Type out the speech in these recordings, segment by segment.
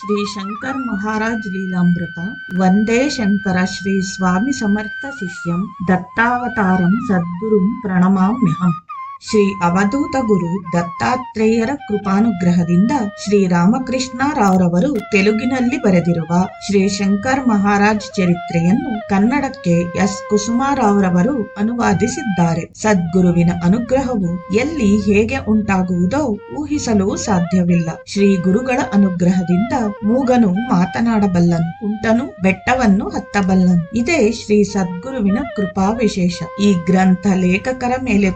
ಶ್ರೀ ಶಂಕರ್ ಮಹಾರಾಜ್ ಲೀಲಾಮೃತ ವಂದೇ ಶಂಕರ ಶ್ರೀ ಸ್ವಾಮಿ ಸಮರ್ಥ ಶ್ರೀ ಅವಧೂತ ಗುರು ದತ್ತಾತ್ರೇಯರ ಕೃಪಾನುಗ್ರಹದಿಂದ ಶ್ರೀ ರಾಮಕೃಷ್ಣರಾವ್ರವರು ತೆಲುಗಿನಲ್ಲಿ ಬರೆದಿರುವ ಶ್ರೀ ಶಂಕರ್ ಮಹಾರಾಜ್ ಚರಿತ್ರೆಯನ್ನು ಕನ್ನಡಕ್ಕೆ ಎಸ್. ಕುಸುಮಾರಾವ್ರವರು ಅನುವಾದಿಸಿದ್ದಾರೆ. ಸದ್ಗುರುವಿನ ಅನುಗ್ರಹವು ಎಲ್ಲಿ ಹೇಗೆ ಉಂಟಾಗುವುದೋ ಊಹಿಸಲು ಸಾಧ್ಯವಿಲ್ಲ. ಶ್ರೀ ಗುರುಗಳ ಅನುಗ್ರಹದಿಂದ ಮೂಗನು ಮಾತನಾಡಬಲ್ಲನು ಉಂಟನು ಬೆಟ್ಟವನ್ನು ಹತ್ತಬಲ್ಲನು. ಇದೇ ಶ್ರೀ ಸದ್ಗುರುವಿನ ಕೃಪಾ ವಿಶೇಷ ಈ ಗ್ರಂಥ ಲೇಖಕರ ಮೇಲೆ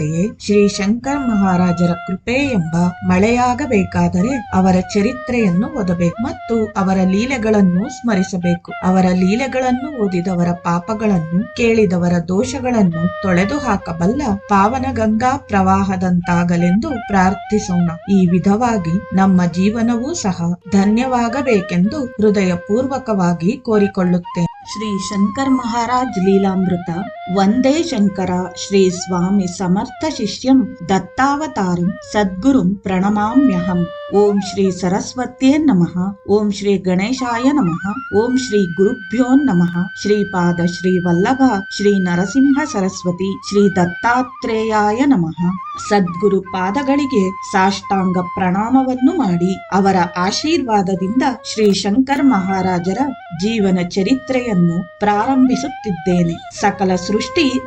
ತೋರಿಸಿದಂತೆಯೇ ಶ್ರೀ ಶಂಕರ ಮಹಾರಾಜರ ಕೃಪೆ ಎಂಬ ಮಳೆಯಾಗಬೇಕಾದರೆ ಅವರ ಚರಿತ್ರೆಯನ್ನು ಓದಬೇಕು ಮತ್ತು ಅವರ ಲೀಲೆಗಳನ್ನು ಸ್ಮರಿಸಬೇಕು. ಅವರ ಲೀಲೆಗಳನ್ನು ಓದಿದವರ ಪಾಪಗಳನ್ನು ಕೇಳಿದವರ ದೋಷಗಳನ್ನು ತೊಳೆದು ಹಾಕಬಲ್ಲ ಪಾವನ ಗಂಗಾ ಪ್ರವಾಹದಂತಾಗಲೆಂದು ಪ್ರಾರ್ಥಿಸೋಣ. ಈ ವಿಧವಾಗಿ ನಮ್ಮ ಜೀವನವೂ ಸಹ ಧನ್ಯವಾಗಬೇಕೆಂದು ಹೃದಯ ಪೂರ್ವಕವಾಗಿ ಕೋರಿಕೊಳ್ಳುತ್ತೇನೆ. ಶ್ರೀ ಶಂಕರ್ ಮಹಾರಾಜ್ ಲೀಲಾಮೃತ ವಂದೇ ಶಂಕರ ಶ್ರೀ ಸ್ವಾಮಿ ಸಮರ್ಥ ಶಿಷ್ಯಂ ದತ್ತಾವತಾರಂ ಸದ್ಗುರುಂ ಪ್ರಣಮಾಮ್ಯಹಂ. ಓಂ ಶ್ರೀ ಸರಸ್ವತ್ಯೇ ನಮಃ. ಓಂ ಶ್ರೀ ಗಣೇಶಾಯ ನಮಃ. ಓಂ ಶ್ರೀ ಗುರುಭ್ಯೋ ನಮಃ. ಶ್ರೀಪಾದ ಶ್ರೀ ವಲ್ಲಭ, ಶ್ರೀ ನರಸಿಂಹ ಸರಸ್ವತಿ, ಶ್ರೀ ದತ್ತಾತ್ರೇಯಾಯ ನಮಃ. ಸದ್ಗುರು ಪಾದಗಳಿಗೆ ಸಾಷ್ಟಾಂಗ ಪ್ರಣಾಮವನ್ನು ಮಾಡಿ ಅವರ ಆಶೀರ್ವಾದದಿಂದ ಶ್ರೀ ಶಂಕರ್ ಮಹಾರಾಜರ ಜೀವನ ಚರಿತ್ರೆಯನ್ನು ಪ್ರಾರಂಭಿಸುತ್ತಿದ್ದೇನೆ. ಸಕಲ ಸೃಷ್ಟಿ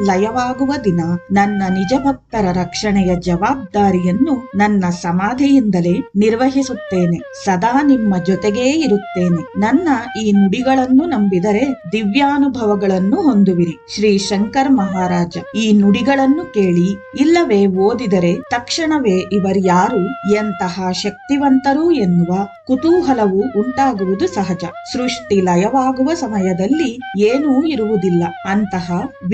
ಲಯವಾಗುವ ದಿನ. ನನ್ನ ನಿಜ ಭಕ್ತರ ರಕ್ಷಣೆಯ ಜವಾಬ್ದಾರಿಯನ್ನು ನನ್ನ ಸಮಾಧಿಯಿಂದಲೇ ನಿರ್ವಹಿಸುತ್ತೇನೆ. ಸದಾ ನಿಮ್ಮ ಜೊತೆಗೇ ಇರುತ್ತೇನೆ. ನನ್ನ ಈ ನುಡಿಗಳನ್ನು ನಂಬಿದರೆ ದಿವ್ಯಾನುಭವಗಳನ್ನು ಹೊಂದುವಿರಿ. ಶ್ರೀ ಶಂಕರ್ ಮಹಾರಾಜ, ಈ ನುಡಿಗಳನ್ನು ಕೇಳಿ ಇಲ್ಲವೇ ಓದಿದರೆ ತಕ್ಷಣವೇ ಇವರ್ಯಾರು ಎಂತಹ ಶಕ್ತಿವಂತರು ಎನ್ನುವ ಕುತೂಹಲವು ಉಂಟಾಗುವುದು ಸಹಜ. ಸೃಷ್ಟಿ ಲಯವಾಗುವ ಸಮಯದಲ್ಲಿ ಏನೂ ಇರುವುದಿಲ್ಲ. ಅಂತಹ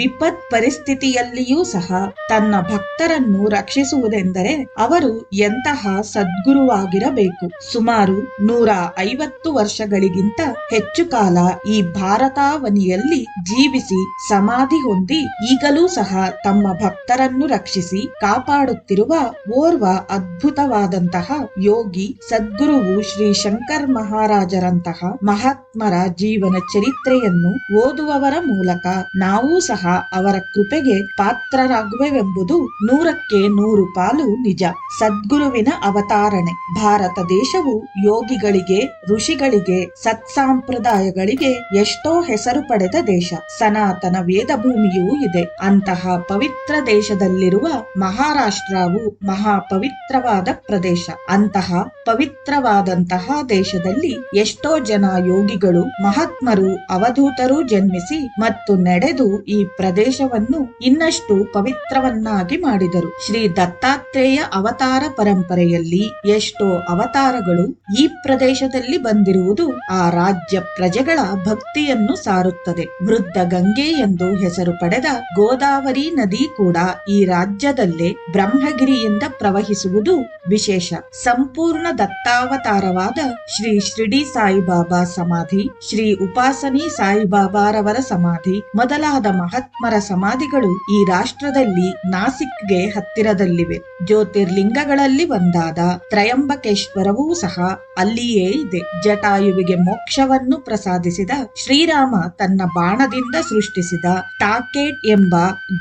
ವಿಪತ್ ಪರಿಸ್ಥಿತಿಯಲ್ಲಿಯೂ ಸಹ ತನ್ನ ಭಕ್ತರನ್ನು ರಕ್ಷಿಸುವುದೆಂದರೆ ಅವರು ಎಂತಹ ಸದ್ಗುರುವಾಗಿರಬೇಕು. ಸುಮಾರು ನೂರ ಐವತ್ತು ವರ್ಷಗಳಿಗಿಂತ ಹೆಚ್ಚು ಕಾಲ ಈ ಭಾರತಾವನಿಯಲ್ಲಿ ಜೀವಿಸಿ ಸಮಾಧಿ ಹೊಂದಿ ಈಗಲೂ ಸಹ ತಮ್ಮ ಭಕ್ತರನ್ನು ರಕ್ಷಿಸಿ ಕಾಪಾಡುತ್ತಿರುವ ಓರ್ವ ಅದ್ಭುತವಾದಂತಹ ಯೋಗಿ ಸದ್ಗುರುವು ಶ್ರೀ ಶಂಕರ್ ಮಹಾರಾಜರಂತಹ ಮಹಾತ್ಮರ ಜೀವನ ಚರಿತ್ರೆಯನ್ನು ಓದುವವರ ಮೂಲಕ ನಾವೂ ಸಹ ಅವರ ಕೃಪೆಗೆ ಪಾತ್ರರಾಗುವೆವೆಂಬುದು ನೂರಕ್ಕೆ ನೂರು ಪಾಲು ನಿಜ. ಸದ್ಗುರುವಿನ ಅವತಾರಣೆ. ಭಾರತ ದೇಶವು ಯೋಗಿಗಳಿಗೆ, ಋಷಿಗಳಿಗೆ, ಸತ್ಸಾಂಪ್ರದಾಯಗಳಿಗೆ ಎಷ್ಟೋ ಹೆಸರು ಪಡೆದ ದೇಶ. ಸನಾತನ ವೇದ ಭೂಮಿಯೂ ಇದೆ. ಅಂತಹ ಪವಿತ್ರ ದೇಶದಲ್ಲಿರುವ ಮಹಾರಾಷ್ಟ್ರವು ಮಹಾ ಪವಿತ್ರವಾದ ಪ್ರದೇಶ. ಅಂತಹ ಪವಿತ್ರವಾದಂತಹ ದೇಶದಲ್ಲಿ ಎಷ್ಟೋ ಜನ ಯೋಗಿಗಳು, ಮಹಾತ್ಮರು, ಅವಧೂತರು ಜನ್ಮಿಸಿ ಮತ್ತು ನಡೆದು ಈ ಪ್ರದೇಶವನ್ನು ಇನ್ನಷ್ಟು ಪವಿತ್ರವನ್ನಾಗಿ ಮಾಡಿದರು. ಶ್ರೀ ದತ್ತಾತ್ರೇಯ ಅವತಾರ ಪರಂಪರೆಯಲ್ಲಿ ಎಷ್ಟೋ ಅವತಾರಗಳು ಈ ಪ್ರದೇಶದಲ್ಲಿ ಬಂದಿರುವುದು ಆ ರಾಜ್ಯ ಪ್ರಜೆಗಳ ಭಕ್ತಿಯನ್ನು ಸಾರುತ್ತದೆ. ವೃದ್ಧ ಗಂಗೆ ಎಂದು ಹೆಸರು ಪಡೆದ ಗೋದಾವರಿ ನದಿ ಕೂಡ ಈ ರಾಜ್ಯದಲ್ಲೇ ಬ್ರಹ್ಮಗಿರಿಯಿಂದ ಪ್ರವಹಿಸುವುದು ವಿಶೇಷ. ಸಂಪೂರ್ಣ ದತ್ತಾವತಾರವಾದ ಶ್ರೀ ಶ್ರೀಡಿ ಸಾಯಿಬಾಬಾ ಸಮಾಧಿ, ಶ್ರೀ ಉಪಾಸನಿ ಸಾಯಿಬಾಬಾರವರ ಸಮಾಧಿ ಮೊದಲಾದ ಮಹಾತ್ಮರ ಸಮಾಧಿಗಳು ಈ ರಾಷ್ಟ್ರದಲ್ಲಿ ನಾಸಿಕ್ಗೆ ಹತ್ತಿರದಲ್ಲಿವೆ. ಜ್ಯೋತಿರ್ಲಿಂಗಗಳಲ್ಲಿ ಒಂದಾದ ತ್ರಯಂಬಕೇಶ್ವರವೂ ಸಹ ಅಲ್ಲಿಯೇ ಇದೆ. ಜಟಾಯುವಿಗೆ ಮೋಕ್ಷವನ್ನು ಪ್ರಸಾದಿಸಿದ ಶ್ರೀರಾಮ ತನ್ನ ಬಾಣದಿಂದ ಸೃಷ್ಟಿಸಿದ ಟಾಕೇಟ್ ಎಂಬ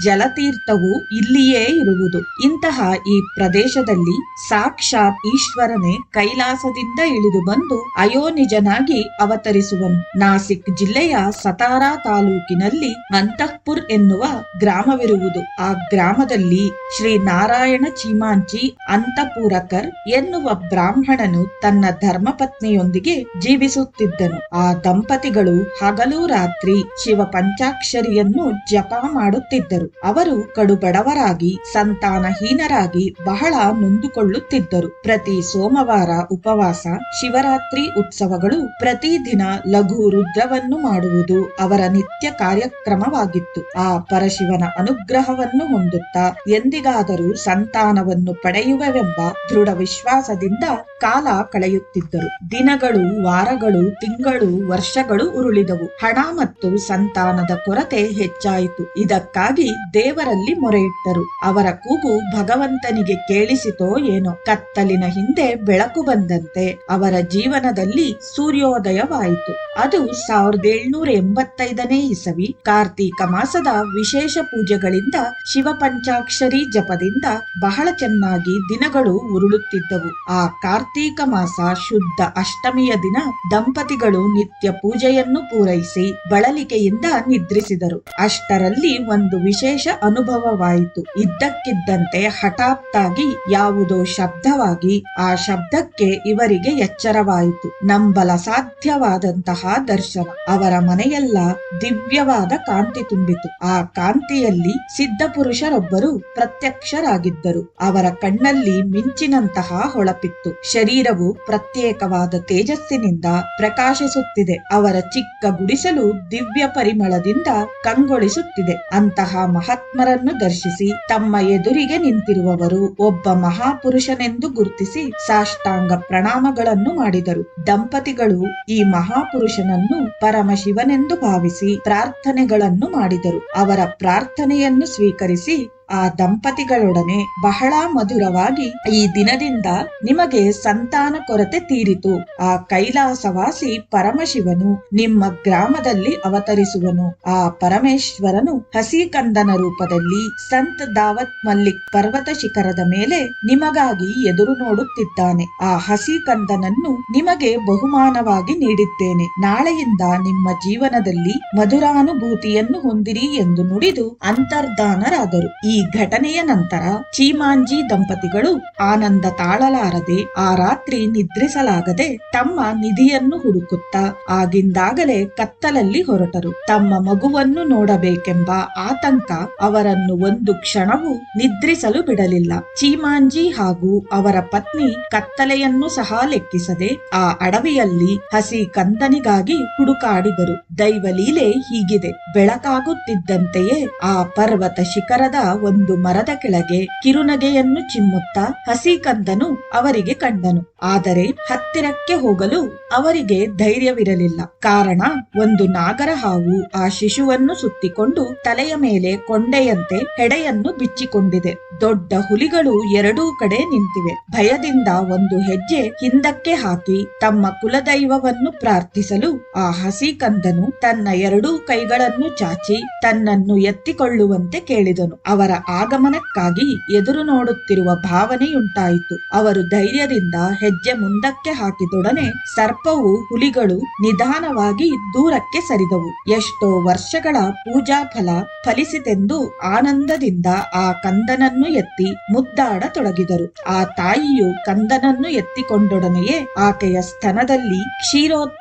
ಜಲತೀರ್ಥವು ಇಲ್ಲಿಯೇ ಇರುವುದು. ಇಂತಹ ಈ ಪ್ರದೇಶದಲ್ಲಿ ಸಾಕ್ಷಾತ್ ಈಶ್ವರನೇ ಕೈಲಾಸದಿಂದ ಇಳಿದು ಬಂದು ಅಯೋನಿಜನಾಗಿ ಅವತರಿಸುವನು. ನಾಸಿಕ್ ಜಿಲ್ಲೆಯ ಸತಾರಾ ತಾಲೂಕಿನಲ್ಲಿ ಅಂತಃಪುರ್ ಎನ್ನುವ ಗ್ರಾಮವಿರುವುದು. ಆ ಗ್ರಾಮದಲ್ಲಿ ಶ್ರೀ ನಾರಾಯಣ ಚೀಮಾಂಚಿ ಅಂತಪೂರಕರ್ ಎನ್ನುವ ಬ್ರಾಹ್ಮಣನು ತನ್ನ ಧರ್ಮಪತ್ನಿಯೊಂದಿಗೆ ಜೀವಿಸುತ್ತಿದ್ದನು. ಆ ದಂಪತಿಗಳು ಹಗಲು ರಾತ್ರಿ ಶಿವ ಪಂಚಾಕ್ಷರಿಯನ್ನು ಜಪ ಮಾಡುತ್ತಿದ್ದರು. ಅವರು ಕಡುಬಡವರಾಗಿ, ಸಂತಾನಹೀನರಾಗಿ ಬಹಳ ನೊಂದುಕೊಳ್ಳುತ್ತಿದ್ದರು. ಪ್ರತಿ ಸೋಮವಾರ ಉಪವಾಸ, ಶಿವರಾತ್ರಿ ಉತ್ಸವಗಳು ಪ್ರತಿದಿನ ಲಘು ರುದ್ರವನ್ನು ಮಾಡುವುದು ಅವರ ನಿತ್ಯ ಕಾರ್ಯಕ್ರಮವಾಗಿತ್ತು. ಆ ಪರಶಿವನ ಅನುಗ್ರಹವನ್ನು ಹೊಂದುತ್ತಾ ಎಂದಿಗಾದರೂ ಸಂತಾನವನ್ನು ಪಡೆಯುವವೆಂಬ ದೃಢ ವಿಶ್ವಾಸದಿಂದ ಕಾಲ ಕಳೆಯುತ್ತಿದ್ದರು. ದಿನಗಳು, ವಾರಗಳು, ತಿಂಗಳು, ವರ್ಷಗಳು ಉರುಳಿದವು. ಹಣ ಮತ್ತು ಸಂತಾನದ ಕೊರತೆ ಹೆಚ್ಚಾಯಿತು. ಇದಕ್ಕಾಗಿ ದೇವರಲ್ಲಿ ಮೊರೆಯಿಟ್ಟರು. ಅವರ ಕೂಗು ಭಗವಂತನಿಗೆ ಕೇಳಿಸಿತೋ ಏನೋ. ಕತ್ತಲಿನ ಹಿಂದೆ ಬೆಳಕು ಬಂದಂತೆ ಅವರ ಜೀವನದಲ್ಲಿ ಸೂರ್ಯೋದಯವಾಯಿತು. ಅದು ಸಾವಿರದ ಏಳ್ನೂರ ಎಂಬತ್ತೈದನೇ ಇಸವಿ, ಕಾರ್ತೀಕ ಮಾಸದ ವಿಶೇಷ ಪೂಜೆಗಳಿಂದ ಶಿವ ಪಂಚಾಕ್ಷರಿ ಜಪದಿಂದ ಬಹಳ ಚೆನ್ನಾಗಿ ದಿನಗಳು ಉರುಳುತ್ತಿದ್ದವು. ಆ ಕಾರ್ತೀಕ ಮಾಸ ಶುದ್ಧ ಅಷ್ಟಮಿಯ ದಿನ ದಂಪತಿಗಳು ನಿತ್ಯ ಪೂಜೆಯನ್ನು ಪೂರೈಸಿ ಬಳಲಿಕೆಯಿಂದ ನಿದ್ರಿಸಿದರು. ಅಷ್ಟರಲ್ಲಿ ಒಂದು ವಿಶೇಷ ಅನುಭವವಾಯಿತು. ಇದ್ದಕ್ಕಿದ್ದಂತೆ ಹಠಾತ್ತಾಗಿ ಯಾವುದೋ ಶಬ್ದವಾಗಿ ಆ ಶಬ್ದಕ್ಕೆ ಇವರಿಗೆ ಎಚ್ಚರವಾಯಿತು. ನಂಬಲ ಸಾಧ್ಯವಾದಂತಹ ದರ್ಶನ. ಅವರ ಮನೆಯೆಲ್ಲ ದಿವ್ಯವಾದ ಕಾಂತಿ ತುಂಬಿತು. ಆ ಕಾಂತಿಯಲ್ಲಿ ಸಿದ್ಧ ಪುರುಷರೊಬ್ಬರು ಪ್ರತ್ಯಕ್ಷರಾಗಿದ್ದರು. ಅವರ ಕಣ್ಣಲ್ಲಿ ಮಿಂಚಿನಂತಹ ಹೊಳಪಿತ್ತು. ಶರೀರವು ಪ್ರತ್ಯೇಕವಾದ ತೇಜಸ್ಸಿನಿಂದ ಪ್ರಕಾಶಿಸುತ್ತಿದೆ. ಅವರ ಚಿಕ್ಕ ಗುಡಿಸಲು ದಿವ್ಯ ಪರಿಮಳದಿಂದ ಕಂಗೊಳಿಸುತ್ತಿದೆ. ಅಂತಹ ಮಹಾತ್ಮರನ್ನು ದರ್ಶಿಸಿ ತಮ್ಮ ಎದುರಿಗೆ ನಿಂತಿರುವವರು ಒಬ್ಬ ಮಹಾಪುರುಷನೆಂದು ಗುರುತಿಸಿ ಸಾಷ್ಟಾಂಗ ಪ್ರಣಾಮಗಳನ್ನು ಮಾಡಿದರು. ದಂಪತಿಗಳು ಈ ಮಹಾಪುರುಷನನ್ನು ಪರಮಶಿವನೆಂದು ಭಾವಿಸಿ ಪ್ರಾರ್ಥನೆಗಳನ್ನು ಮಾಡಿದರು. ಅವರ ಪ್ರಾರ್ಥನೆಯನ್ನು ಸ್ವೀಕರಿಸಿ ಆ ದಂಪತಿಗಳೊಡನೆ ಬಹಳ ಮಧುರವಾಗಿ ಈ ದಿನದಿಂದ ನಿಮಗೆ ಸಂತಾನ ಕೊರತೆ ತೀರಿತು. ಆ ಕೈಲಾಸವಾಸಿ ಪರಮಶಿವನು ನಿಮ್ಮ ಗ್ರಾಮದಲ್ಲಿ ಅವತರಿಸುವನು. ಆ ಪರಮೇಶ್ವರನು ಹಸಿಕಂದನ ರೂಪದಲ್ಲಿ ಸಂತ ದಾವತ್ ಮಲ್ಲಿಕ್ ಪರ್ವತ ಶಿಖರದ ಮೇಲೆ ನಿಮಗಾಗಿ ಎದುರು ನೋಡುತ್ತಿದ್ದಾನೆ. ಆ ಹಸಿಕಂದನನ್ನು ನಿಮಗೆ ಬಹುಮಾನವಾಗಿ ನೀಡಿದ್ದೇನೆ. ನಾಳೆಯಿಂದ ನಿಮ್ಮ ಜೀವನದಲ್ಲಿ ಮಧುರಾನುಭೂತಿಯನ್ನು ಹೊಂದಿರಿ ಎಂದು ನುಡಿದು ಅಂತರ್ಧಾನರಾದರು ಈ ಘಟನೆಯ ನಂತರ ಚೀಮಾಂಜಿ ದಂಪತಿಗಳು ಆನಂದ ತಾಳಲಾರದೆ ಆ ರಾತ್ರಿ ನಿದ್ರಿಸಲಾಗದೆ ತಮ್ಮ ನಿಧಿಯನ್ನು ಹುಡುಕುತ್ತಾ ಆಗಿಂದಾಗಲೇ ಕತ್ತಲಲ್ಲಿ ಹೊರಟರು. ತಮ್ಮ ಮಗುವನ್ನು ನೋಡಬೇಕೆಂಬ ಆತಂಕ ಅವರನ್ನು ಒಂದು ಕ್ಷಣವೂ ನಿದ್ರಿಸಲು ಬಿಡಲಿಲ್ಲ. ಚೀಮಾಂಜಿ ಹಾಗೂ ಅವರ ಪತ್ನಿ ಕತ್ತಲೆಯನ್ನು ಸಹ ಲೆಕ್ಕಿಸದೆ ಆ ಅಡವಿಯಲ್ಲಿ ಹಸಿ ಕಂದನಿಗಾಗಿ ಹುಡುಕಾಡಿದರು. ದೈವಲೀಲೆ ಹೀಗಿದೆ. ಬೆಳಕಾಗುತ್ತಿದ್ದಂತೆಯೇ ಆ ಪರ್ವತ ಶಿಖರದ ಒಂದು ಮರದ ಕೆಳಗೆ ಕಿರುನಗೆಯನ್ನು ಚಿಮ್ಮುತ್ತಾ ಹಸಿ ಕಂದನು ಅವರಿಗೆ ಕಂಡನು. ಆದರೆ ಹತ್ತಿರಕ್ಕೆ ಹೋಗಲು ಅವರಿಗೆ ಧೈರ್ಯವಿರಲಿಲ್ಲ. ಕಾರಣ ಒಂದು ನಾಗರ ಹಾವು ಆ ಶಿಶುವನ್ನು ಸುತ್ತಿಕೊಂಡು ತಲೆಯ ಮೇಲೆ ಕೊಂಡೆಯಂತೆ ಹೆಡೆಯನ್ನು ಬಿಚ್ಚಿಕೊಂಡಿದೆ. ದೊಡ್ಡ ಹುಲಿಗಳು ಎರಡೂ ಕಡೆ ನಿಂತಿವೆ. ಭಯದಿಂದ ಒಂದು ಹೆಜ್ಜೆ ಹಿಂದಕ್ಕೆ ಹಾಕಿ ತಮ್ಮ ಕುಲದೈವವನ್ನು ಪ್ರಾರ್ಥಿಸಲು ಆ ಹಸಿ ಕಂದನು ತನ್ನ ಎರಡೂ ಕೈಗಳನ್ನು ಚಾಚಿ ತನ್ನನ್ನು ಎತ್ತಿಕೊಳ್ಳುವಂತೆ ಕೇಳಿದನು. ಅವರ ಆಗಮನಕ್ಕಾಗಿ ಎದುರು ನೋಡುತ್ತಿರುವ ಭಾವನೆಯುಂಟಾಯಿತು. ಅವರು ಧೈರ್ಯದಿಂದ ಹೆಜ್ಜೆ ಮುಂದಕ್ಕೆ ಹಾಕಿದೊಡನೆ ಸರ್ಪವು ಹುಲಿಗಳು ನಿಧಾನವಾಗಿ ದೂರಕ್ಕೆ ಸರಿದವು. ಎಷ್ಟೋ ವರ್ಷಗಳ ಪೂಜಾ ಫಲ ಫಲಿಸಿತೆಂದು ಆನಂದದಿಂದ ಆ ಕಂದನನ್ನು ಎತ್ತಿ ಮುದ್ದಾಡತೊಡಗಿದರು. ಆ ತಾಯಿಯು ಕಂದನನ್ನು ಎತ್ತಿಕೊಂಡೊಡನೆಯೇ ಆಕೆಯ ಸ್ತನದಲ್ಲಿ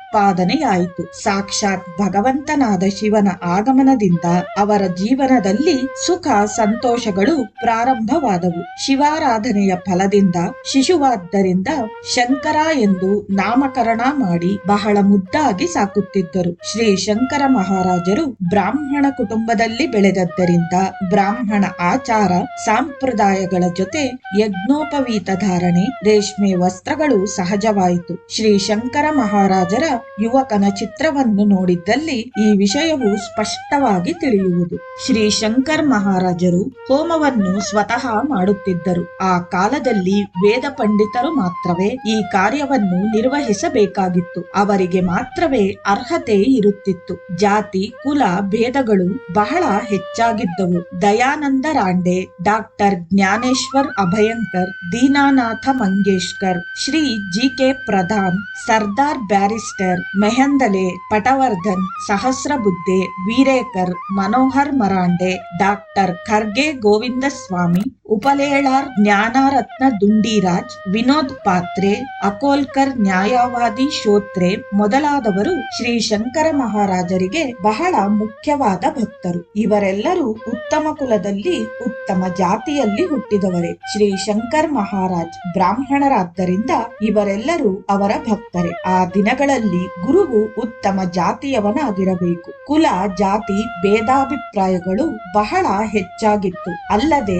ಕ್ಷೀರೋತ್ಪಾದನೆಯಾಯಿತು ಸಾಕ್ಷಾತ್ ಭಗವಂತನಾದ ಶಿವನ ಆಗಮನದಿಂದ ಅವರ ಜೀವನದಲ್ಲಿ ಸುಖ, ಸಂತೋಷಗಳು ಪ್ರಾರಂಭವಾದವು. ಶಿವಾರಾಧನೆಯ ಫಲದಿಂದ, ಶಿಶುವಾದ್ದರಿಂದ ಶಂಕರ ಎಂದು ನಾಮಕರಣ ಮಾಡಿ ಬಹಳ ಮುದ್ದಾಗಿ ಸಾಕುತ್ತಿದ್ದರು. ಶ್ರೀ ಶಂಕರ ಮಹಾರಾಜರು ಬ್ರಾಹ್ಮಣ ಕುಟುಂಬದಲ್ಲಿ ಬೆಳೆದದ್ದರಿಂದ ಬ್ರಾಹ್ಮಣ ಆಚಾರ, ಸಂಪ್ರದಾಯಗಳ ಜೊತೆ ಯಜ್ಞೋಪವೀತ ಧಾರಣೆ, ರೇಷ್ಮೆ ವಸ್ತ್ರಗಳು ಸಹಜವಾಯಿತು. ಶ್ರೀ ಶಂಕರ ಮಹಾರಾಜರ ಯುವಕನ ಚಿತ್ರವನ್ನು ನೋಡಿದ್ದಲ್ಲಿ ಈ ವಿಷಯವು ಸ್ಪಷ್ಟವಾಗಿ ತಿಳಿಯುವುದು. ಶ್ರೀ ಶಂಕರ್ ಮಹಾರಾಜರು ಹೋಮವನ್ನು ಸ್ವತಃ ಮಾಡುತ್ತಿದ್ದರು. ಆ ಕಾಲದಲ್ಲಿ ವೇದ ಪಂಡಿತರು ಮಾತ್ರವೇ ಈ ಕಾರ್ಯವನ್ನು ನಿರ್ವಹಿಸಬೇಕಾಗಿತ್ತು. ಅವರಿಗೆ ಮಾತ್ರವೇ ಅರ್ಹತೆ ಇರುತ್ತಿತ್ತು. ಜಾತಿ, ಕುಲ, ಭೇದಗಳು ಬಹಳ ಹೆಚ್ಚಾಗಿದ್ದವು. Dayananda Ranade, doctor Dnyaneshwar Abhyankar, Dinanath Mangeshkar, Shri G K Pradhan, Sardar barrister Nair Mehendale Patwardhan Sahasrabuddhe Virekar Manohar Marande doctor Kharge Govindaswamy ಉಪಲೇಳಾರ್ ಜ್ಞಾನರತ್ನ Dundiraj, Vinod Patre, Akolkar ನ್ಯಾಯವಾದಿ ಶೋತ್ರೆ ಮೊದಲಾದವರು ಶ್ರೀ ಶಂಕರ ಮಹಾರಾಜರಿಗೆ ಬಹಳ ಮುಖ್ಯವಾದ ಭಕ್ತರು. ಇವರೆಲ್ಲರೂ ಉತ್ತಮ ಕುಲದಲ್ಲಿ, ಉತ್ತಮ ಜಾತಿಯಲ್ಲಿ ಹುಟ್ಟಿದವರೇ. ಶ್ರೀ ಶಂಕರ್ ಮಹಾರಾಜ್ ಬ್ರಾಹ್ಮಣರಾದ್ದರಿಂದ ಇವರೆಲ್ಲರೂ ಅವರ ಭಕ್ತರೇ. ಆ ದಿನಗಳಲ್ಲಿ ಗುರುವು ಉತ್ತಮ ಜಾತಿಯವನಾಗಿರಬೇಕು. ಕುಲ, ಜಾತಿ, ಭೇದಾಭಿಪ್ರಾಯಗಳು ಬಹಳ ಹೆಚ್ಚಾಗಿತ್ತು. ಅಲ್ಲದೆ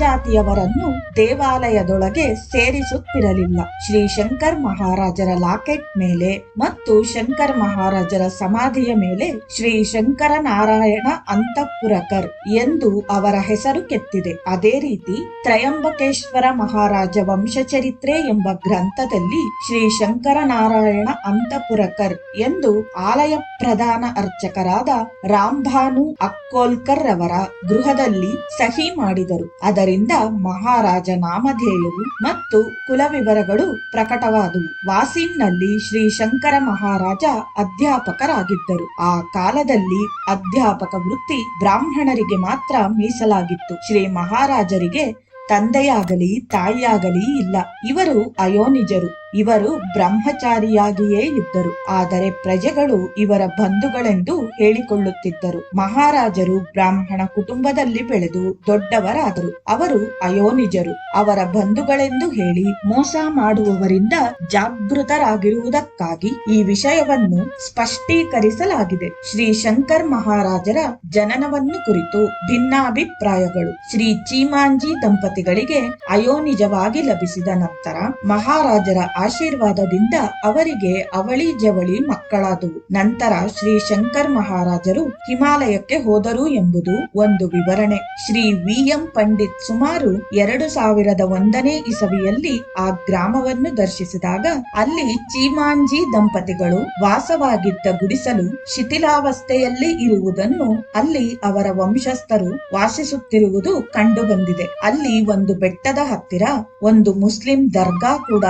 ಕೆಳಜಾತಿಯವರನ್ನು ದೇವಾಲಯದೊಳಗೆ ಸೇರಿಸುತ್ತಿರಲಿಲ್ಲ. ಶ್ರೀ ಶಂಕರ್ ಮಹಾರಾಜರ ಲಾಕೆಟ್ ಮೇಲೆ ಮತ್ತು ಶಂಕರ್ ಮಹಾರಾಜರ ಸಮಾಧಿಯ ಮೇಲೆ ಶ್ರೀ ಶಂಕರ ನಾರಾಯಣ ಅಂತಃಪುರಕರ್ ಎಂದು ಅವರ ಹೆಸರು ಕೆತ್ತಿದೆ. ಅದೇ ರೀತಿ ತ್ರಯಂಬಕೇಶ್ವರ ಮಹಾರಾಜ ವಂಶಚರಿತ್ರೆ ಎಂಬ ಗ್ರಂಥದಲ್ಲಿ ಶ್ರೀ ಶಂಕರ ನಾರಾಯಣ ಅಂತಃಪುರಕರ್ ಎಂದು ಆಲಯ ಪ್ರಧಾನ ಅರ್ಚಕರಾದ ರಾಮ್ಭಾನು ಅಕ್ಕೋಲ್ಕರ್ ಅವರ ಗೃಹದಲ್ಲಿ ಸಹಿ ಮಾಡಿದರು. ಅದರಿಂದ ಮಹಾರಾಜ ನಾಮಧೇಯವು ಮತ್ತು ಕುಲ ವಿವರಗಳು ಪ್ರಕಟವಾದವು. ವಾಸಿಂನಲ್ಲಿ ಶ್ರೀ ಶಂಕರ ಮಹಾರಾಜ ಅಧ್ಯಾಪಕರಾಗಿದ್ದರು. ಆ ಕಾಲದಲ್ಲಿ ಅಧ್ಯಾಪಕ ವೃತ್ತಿ ಬ್ರಾಹ್ಮಣರಿಗೆ ಮಾತ್ರ ಮೀಸಲಾಗಿತ್ತು. ಶ್ರೀ ಮಹಾರಾಜರಿಗೆ ತಂದೆಯಾಗಲಿ ತಾಯಿಯಾಗಲಿ ಇಲ್ಲ. ಇವರು ಅಯೋನಿಜರು. ಇವರು ಬ್ರಹ್ಮಚಾರಿಯಾಗಿಯೇ ಇದ್ದರು. ಆದರೆ ಪ್ರಜೆಗಳು ಇವರ ಬಂಧುಗಳೆಂದು ಹೇಳಿಕೊಳ್ಳುತ್ತಿದ್ದರು. ಮಹಾರಾಜರು ಬ್ರಾಹ್ಮಣ ಕುಟುಂಬದಲ್ಲಿ ಬೆಳೆದು ದೊಡ್ಡವರಾದರು. ಅವರು ಅಯೋನಿಜರು. ಅವರ ಬಂಧುಗಳೆಂದು ಹೇಳಿ ಮೋಸ ಮಾಡುವವರಿಂದ ಜಾಗೃತರಾಗಿರುವುದಕ್ಕಾಗಿ ಈ ವಿಷಯವನ್ನು ಸ್ಪಷ್ಟೀಕರಿಸಲಾಗಿದೆ. ಶ್ರೀ ಶಂಕರ್ ಮಹಾರಾಜರ ಜನನವನ್ನು ಕುರಿತು ಭಿನ್ನಾಭಿಪ್ರಾಯಗಳು. ಶ್ರೀ ಚೀಮಾಂಜಿ ದಂಪತಿಗಳಿಗೆ ಅಯೋನಿಜವಾಗಿ ಲಭಿಸಿದ ನಂತರ ಮಹಾರಾಜರ ಆಶೀರ್ವಾದದಿಂದ ಅವರಿಗೆ ಅವಳಿ ಜವಳಿ ಮಕ್ಕಳಾದವು ನಂತರ ಶ್ರೀ ಶಂಕರ್ ಮಹಾರಾಜರು ಹಿಮಾಲಯಕ್ಕೆ ಹೋದರು ಎಂಬುದು ಒಂದು ವಿವರಣೆ. ಶ್ರೀ ವಿ. ಎಂ. ಪಂಡಿತ್ ಸುಮಾರು ಎರಡು ಸಾವಿರದ ಒಂದನೇ ಇಸವಿಯಲ್ಲಿ ಆ ಗ್ರಾಮವನ್ನು ದರ್ಶಿಸಿದಾಗ ಅಲ್ಲಿ ಚೀಮಾಂಜಿ ದಂಪತಿಗಳು ವಾಸವಾಗಿದ್ದ ಗುಡಿಸಲು ಶಿಥಿಲಾವಸ್ಥೆಯಲ್ಲಿ ಇರುವುದನ್ನು ಅಲ್ಲಿ ಅವರ ವಂಶಸ್ಥರು ವಾಸಿಸುತ್ತಿರುವುದು ಕಂಡುಬಂದಿದೆ. ಅಲ್ಲಿ ಒಂದು ಬೆಟ್ಟದ ಹತ್ತಿರ ಒಂದು ಮುಸ್ಲಿಂ ದರ್ಗಾ ಕೂಡ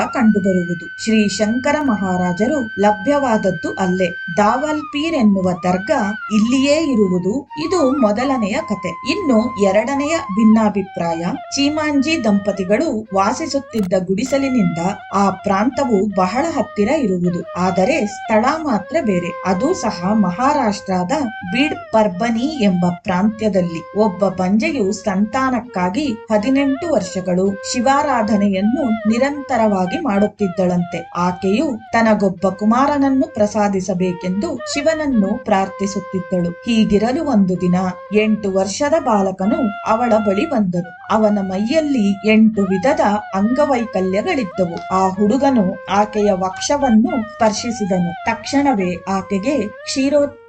ಕಂಡುಬರುವುದು ಶ್ರೀ ಶಂಕರ ಮಹಾರಾಜರು ಲಭ್ಯವಾದದ್ದು ಅಲ್ಲೇ. ದಾವಲ್ಪೀರ್ ಎನ್ನುವ ದರ್ಗಾ ಇಲ್ಲಿಯೇ ಇರುವುದು. ಇದು ಮೊದಲನೆಯ ಕತೆ. ಇನ್ನು ಎರಡನೆಯ ಭಿನ್ನಾಭಿಪ್ರಾಯ, ಚೀಮಾಂಜಿ ದಂಪತಿಗಳು ವಾಸಿಸುತ್ತಿದ್ದ ಗುಡಿಸಲಿನಿಂದ ಆ ಪ್ರಾಂತವು ಬಹಳ ಹತ್ತಿರ ಇರುವುದು. ಆದರೆ ಸ್ಥಳ ಮಾತ್ರ ಬೇರೆ. ಅದು ಸಹ ಮಹಾರಾಷ್ಟ್ರದ ಬೀಡ್ ಪರ್ಬನಿ ಎಂಬ ಪ್ರಾಂತ್ಯದಲ್ಲಿ. ಒಬ್ಬ ಬಂಜೆಯು ಸಂತಾನಕ್ಕಾಗಿ ಹದಿನೆಂಟು ವರ್ಷಗಳು ಶಿವಾರಾಧನೆಯನ್ನು ನಿರಂತರವಾಗಿ ಮಾಡುತ್ತಿದ್ದಳಂತೆ ಆಕೆಯು ತನಗೊಬ್ಬ ಕುಮಾರನನ್ನು ಪ್ರಸಾದಿಸಬೇಕೆಂದು ಶಿವನನ್ನು ಪ್ರಾರ್ಥಿಸುತ್ತಿದ್ದಳು. ಹೀಗಿರಲು ಒಂದು ದಿನ ಎಂಟು ವರ್ಷದ ಬಾಲಕನು ಅವಳ ಬಳಿ ಬಂದನು. ಅವನ ಮೈಯಲ್ಲಿ ಎಂಟು ವಿಧದ ಅಂಗವೈಕಲ್ಯಗಳಿದ್ದವು. ಆ ಹುಡುಗನು ಆಕೆಯ ವಕ್ಷವನ್ನು ಸ್ಪರ್ಶಿಸಿದನು. ತಕ್ಷಣವೇ ಆಕೆಗೆ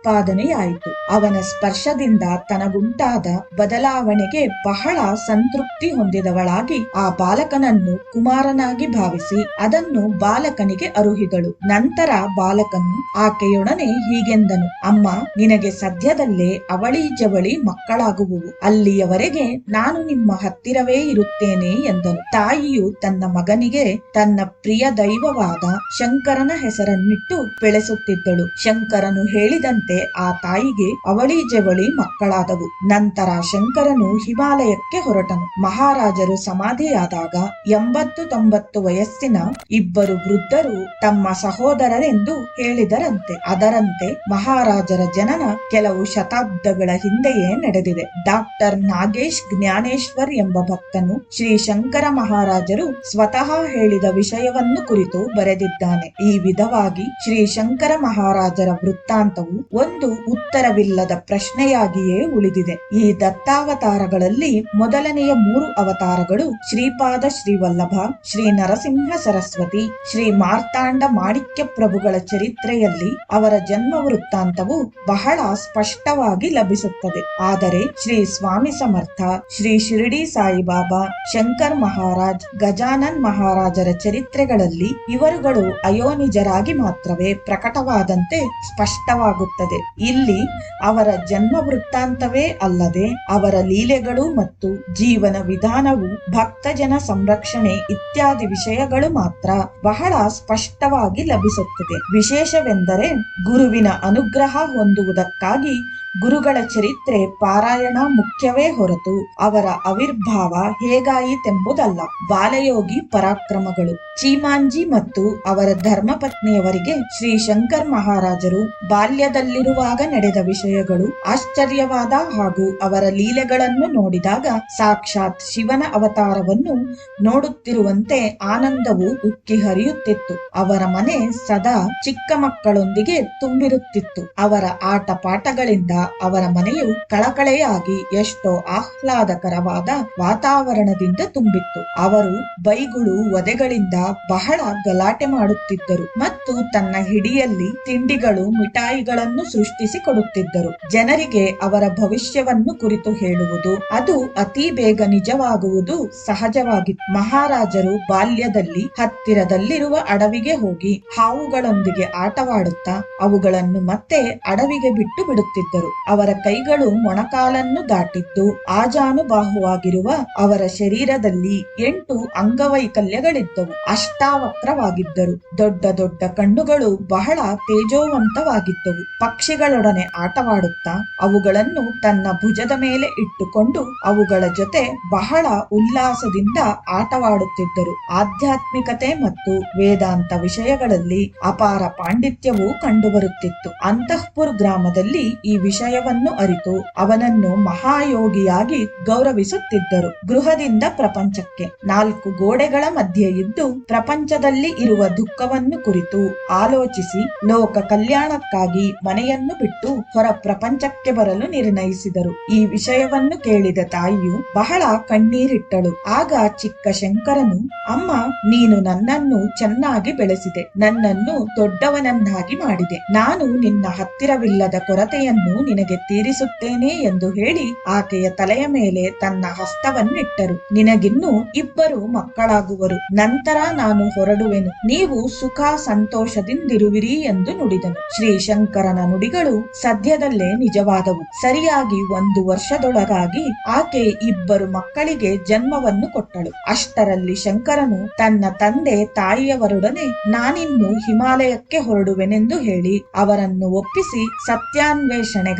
ಕ್ಷೀರೋತ್ಪಾದನೆಯಾಯಿತು ಅವನ ಸ್ಪರ್ಶದಿಂದ ತನಗುಂಟಾದ ಬದಲಾವಣೆಗೆ ಬಹಳ ಸಂತೃಪ್ತಿ ಹೊಂದಿದವಳಾಗಿ ಆ ಬಾಲಕನನ್ನು ಕುಮಾರನಾಗಿ ಭಾವಿಸಿ ಅದನ್ನು ಬಾಲಕನಿಗೆ ಅರುಹಿದಳು. ನಂತರ ಬಾಲಕನು ಆಕೆಯೊಡನೆ ಹೀಗೆಂದನು, ಅಮ್ಮ, ನಿನಗೆ ಸದ್ಯದಲ್ಲೇ ಅವಳಿ ಜವಳಿ ಮಕ್ಕಳಾಗುವುವು. ಅಲ್ಲಿಯವರೆಗೆ ನಾನು ನಿಮ್ಮ ಹತ್ತಿರವೇ ಇರುತ್ತೇನೆ ಎಂದನು. ತಾಯಿಯು ತನ್ನ ಮಗನಿಗೆ ತನ್ನ ಪ್ರಿಯ ದೈವವಾದ ಶಂಕರನ ಹೆಸರನ್ನಿಟ್ಟು ಬೆಳೆಸುತ್ತಿದ್ದಳು. ಶಂಕರನು ಹೇಳಿದಂತೆ ಆ ತಾಯಿಗೆ ಅವಳಿ ಜವಳಿ ಮಕ್ಕಳಾದವು. ನಂತರ ಶಂಕರನು ಹಿಮಾಲಯಕ್ಕೆ ಹೊರಟನು. ಮಹಾರಾಜರು ಸಮಾಧಿಯಾದಾಗ ಎಂಬತ್ತು ತೊಂಬತ್ತು ವಯಸ್ಸಿನ ಇಬ್ಬರು ವೃದ್ಧರು ತಮ್ಮ ಸಹೋದರರೆಂದು ಹೇಳಿದರಂತೆ. ಅದರಂತೆ ಮಹಾರಾಜರ ಜನನ ಕೆಲವು ಶತಾಬ್ದಗಳ ಹಿಂದೆಯೇ ನಡೆದಿದೆ. ಡಾಕ್ಟರ್ ನಾಗೇಶ್ ಜ್ಞಾನೇಶ್ವರ್ ಎಂಬ ಭಕ್ತನು ಶ್ರೀ ಶಂಕರ ಮಹಾರಾಜರು ಸ್ವತಃ ಹೇಳಿದ ವಿಷಯವನ್ನು ಕುರಿತು ಬರೆದಿದ್ದಾನೆ. ಈ ವಿಧವಾಗಿ ಶ್ರೀ ಶಂಕರ ಮಹಾರಾಜರ ವೃತ್ತಾಂತವು ಒಂದು ಉತ್ತರವಿಲ್ಲದ ಪ್ರಶ್ನೆಯಾಗಿಯೇ ಉಳಿದಿದೆ. ಈ ದತ್ತಾವತಾರಗಳಲ್ಲಿ ಮೊದಲನೆಯ ಮೂರು ಅವತಾರಗಳು ಶ್ರೀಪಾದ ಶ್ರೀವಲ್ಲಭ, ಶ್ರೀ ನರಸಿಂಹ ಸರಸ್ವತಿ, ಶ್ರೀ ಮಾರ್ತಾಂಡ ಮಾಣಿಕ್ಯ ಪ್ರಭುಗಳ ಚರಿತ್ರೆಯಲ್ಲಿ ಅವರ ಜನ್ಮ ವೃತ್ತಾಂತವು ಬಹಳ ಸ್ಪಷ್ಟವಾಗಿ ಲಭಿಸುತ್ತದೆ. ಆದರೆ ಶ್ರೀ ಸ್ವಾಮಿ ಸಮರ್ಥ, ಶ್ರೀ ಶಿರಡಿ ಸಾಯಿಬಾಬಾ, ಶಂಕರ್ ಮಹಾರಾಜ್, ಗಜಾನನ್ ಮಹಾರಾಜರ ಚರಿತ್ರೆಗಳಲ್ಲಿ ಇವರುಗಳು ಅಯೋನಿಜರಾಗಿ ಮಾತ್ರವೇ ಪ್ರಕಟವಾದಂತೆ ಸ್ಪಷ್ಟವಾಗುತ್ತದೆ. ಇಲ್ಲಿ ಅವರ ಜನ್ಮ ವೃತ್ತಾಂತವೇ ಅಲ್ಲದೆ ಅವರ ಲೀಲೆಗಳು ಮತ್ತು ಜೀವನ ವಿಧಾನವು ಭಕ್ತಜನ ಸಂರಕ್ಷಣೆ ಇತ್ಯಾದಿ ವಿಷಯಗಳು ಮಾತ್ರ ಬಹಳ ಸ್ಪಷ್ಟವಾಗಿ ಲಭಿಸುತ್ತದೆ. ವಿಶೇಷವೆಂದರೆ ಗುರುವಿನ ಅನುಗ್ರಹ ಹೊಂದುವುದಕ್ಕಾಗಿ ಗುರುಗಳ ಚರಿತ್ರೆ ಪಾರಾಯಣ ಮುಖ್ಯವೇ ಹೊರತು ಅವರ ಆವಿರ್ಭಾವ ಹೇಗಾಯಿತೆಂಬುದಲ್ಲ. ಬಾಲಯೋಗಿ ಪರಾಕ್ರಮಗಳು. ಚೀಮಾಂಜಿ ಮತ್ತು ಅವರ ಧರ್ಮಪತ್ನಿಯವರಿಗೆ ಶ್ರೀ ಶಂಕರ್ ಮಹಾರಾಜರು ಬಾಲ್ಯದಲ್ಲಿರುವಾಗ ನಡೆದ ವಿಷಯಗಳು ಆಶ್ಚರ್ಯವಾದ ಹಾಗೂ ಅವರ ಲೀಲೆಗಳನ್ನು ನೋಡಿದಾಗ ಸಾಕ್ಷಾತ್ ಶಿವನ ಅವತಾರವನ್ನು ನೋಡುತ್ತಿರುವಂತೆ ಆನಂದವು ಉಕ್ಕಿ ಹರಿಯುತ್ತಿತ್ತು. ಅವರ ಮನೆ ಸದಾ ಚಿಕ್ಕ ಮಕ್ಕಳೊಂದಿಗೆ ತುಂಬಿರುತ್ತಿತ್ತು. ಅವರ ಆಟ ಪಾಠಗಳಿಂದ ಅವರ ಮನೆಯು ಕಳಕಳೆಯಾಗಿ ಎಷ್ಟೋ ಆಹ್ಲಾದಕರವಾದ ವಾತಾವರಣದಿಂದ ತುಂಬಿತ್ತು. ಅವರು ಬೈಗುಳು ಒದೆಗಳಿಂದ ಬಹಳ ಗಲಾಟೆ ಮಾಡುತ್ತಿದ್ದರು ಮತ್ತು ತನ್ನ ಹಿಡಿಯಲ್ಲಿ ತಿಂಡಿಗಳು, ಮಿಠಾಯಿಗಳನ್ನು ಸೃಷ್ಟಿಸಿ ಕೊಡುತ್ತಿದ್ದರು ಜನರಿಗೆ ಅವರ ಭವಿಷ್ಯವನ್ನು ಕುರಿತು ಹೇಳುವುದು, ಅದು ಅತಿ ಬೇಗ ನಿಜವಾಗುವುದು ಸಹಜವಾಗಿತ್ತು. ಮಹಾರಾಜರು ಬಾಲ್ಯದಲ್ಲಿ ಹತ್ತಿರದಲ್ಲಿರುವ ಅಡವಿಗೆ ಹೋಗಿ ಹಾವುಗಳೊಂದಿಗೆ ಆಟವಾಡುತ್ತಾ ಅವುಗಳನ್ನು ಮತ್ತೆ ಅಡವಿಗೆ ಬಿಟ್ಟು ಬಿಡುತ್ತಿದ್ದರು. ಅವರ ಕೈಗಳು ಮೊಣಕಾಲನ್ನು ದಾಟಿದ್ದು ಆಜಾನುಬಾಹುವಾಗಿರುವ ಅವರ ಶರೀರದಲ್ಲಿ ಎಂಟು ಅಂಗವೈಕಲ್ಯಗಳಿದ್ದವು. ಅಷ್ಟಾವಕ್ರವಾಗಿದ್ದರು. ದೊಡ್ಡ ದೊಡ್ಡ ಕಣ್ಣುಗಳು ಬಹಳ ತೇಜೋವಂತವಾಗಿದ್ದವು. ಪಕ್ಷಿಗಳೊಡನೆ ಆಟವಾಡುತ್ತಾ ಅವುಗಳನ್ನು ತನ್ನ ಭುಜದ ಮೇಲೆ ಇಟ್ಟುಕೊಂಡು ಅವುಗಳ ಜೊತೆ ಬಹಳ ಉಲ್ಲಾಸದಿಂದ ಆಟವಾಡುತ್ತಿದ್ದರು. ಆಧ್ಯಾತ್ಮಿಕತೆ ಮತ್ತು ವೇದಾಂತ ವಿಷಯಗಳಲ್ಲಿ ಅಪಾರ ಪಾಂಡಿತ್ಯವೂ ಕಂಡುಬರುತ್ತಿತ್ತು. ಅಂತಃಪುರ್ ಗ್ರಾಮದಲ್ಲಿ ಈ ವಿಷಯವನ್ನು ಅರಿತು ಅವನನ್ನು ಮಹಾಯೋಗಿಯಾಗಿ ಗೌರವಿಸುತ್ತಿದ್ದರು. ಗೃಹದಿಂದ ಪ್ರಪಂಚಕ್ಕೆ ನಾಲ್ಕು ಗೋಡೆಗಳ ಮಧ್ಯೆ ಇದ್ದು ಪ್ರಪಂಚದಲ್ಲಿ ಇರುವ ದುಃಖವನ್ನು ಕುರಿತು ಆಲೋಚಿಸಿ ಲೋಕ ಕಲ್ಯಾಣಕ್ಕಾಗಿ ಮನೆಯನ್ನು ಬಿಟ್ಟು ಹೊರ ಪ್ರಪಂಚಕ್ಕೆ ಬರಲು ನಿರ್ಣಯಿಸಿದರು. ಈ ವಿಷಯವನ್ನು ಕೇಳಿದ ತಾಯಿಯು ಬಹಳ ಕಣ್ಣೀರಿಟ್ಟಳು. ಆಗ ಚಿಕ್ಕ ಶಂಕರನು, ಅಮ್ಮ, ನೀನು ನನ್ನನ್ನು ಚೆನ್ನಾಗಿ ಬೆಳೆಸಿದೆ. ನನ್ನನ್ನು ದೊಡ್ಡವನನ್ನಾಗಿ ಮಾಡಿದೆ. ನಾನು ನಿನ್ನ ಹತ್ತಿರವಿಲ್ಲದ ಕೊರತೆಯನ್ನು ನಿನಗೆ ತೀರಿಸುತ್ತೇನೆ ಎಂದು ಹೇಳಿ ಆಕೆಯ ತಲೆಯ ಮೇಲೆ ತನ್ನ ಹಸ್ತವನ್ನಿಟ್ಟರು. ನಿನಗಿನ್ನು ಇಬ್ಬರು ಮಕ್ಕಳಾಗುವರು. ನಂತರ ನಾನು ಹೊರಡುವೆನು. ನೀವು ಸುಖ ಸಂತೋಷದಿಂದಿರುವಿರಿ ಎಂದು ನುಡಿದನು. ಶ್ರೀ ಶಂಕರನ ನುಡಿಗಳು ಸದ್ಯದಲ್ಲೇ ನಿಜವಾದವು. ಸರಿಯಾಗಿ ಒಂದು ವರ್ಷದೊಳಗಾಗಿ ಆಕೆ ಇಬ್ಬರು ಮಕ್ಕಳಿಗೆ ಜನ್ಮವನ್ನು ಕೊಟ್ಟಳು. ಅಷ್ಟರಲ್ಲಿ ಶಂಕರನು ತನ್ನ ತಂದೆ ತಾಯಿಯವರೊಡನೆ, ನಾನಿನ್ನು ಹಿಮಾಲಯಕ್ಕೆ ಹೊರಡುವೆನೆಂದು ಹೇಳಿ ಅವರನ್ನು ಒಪ್ಪಿಸಿ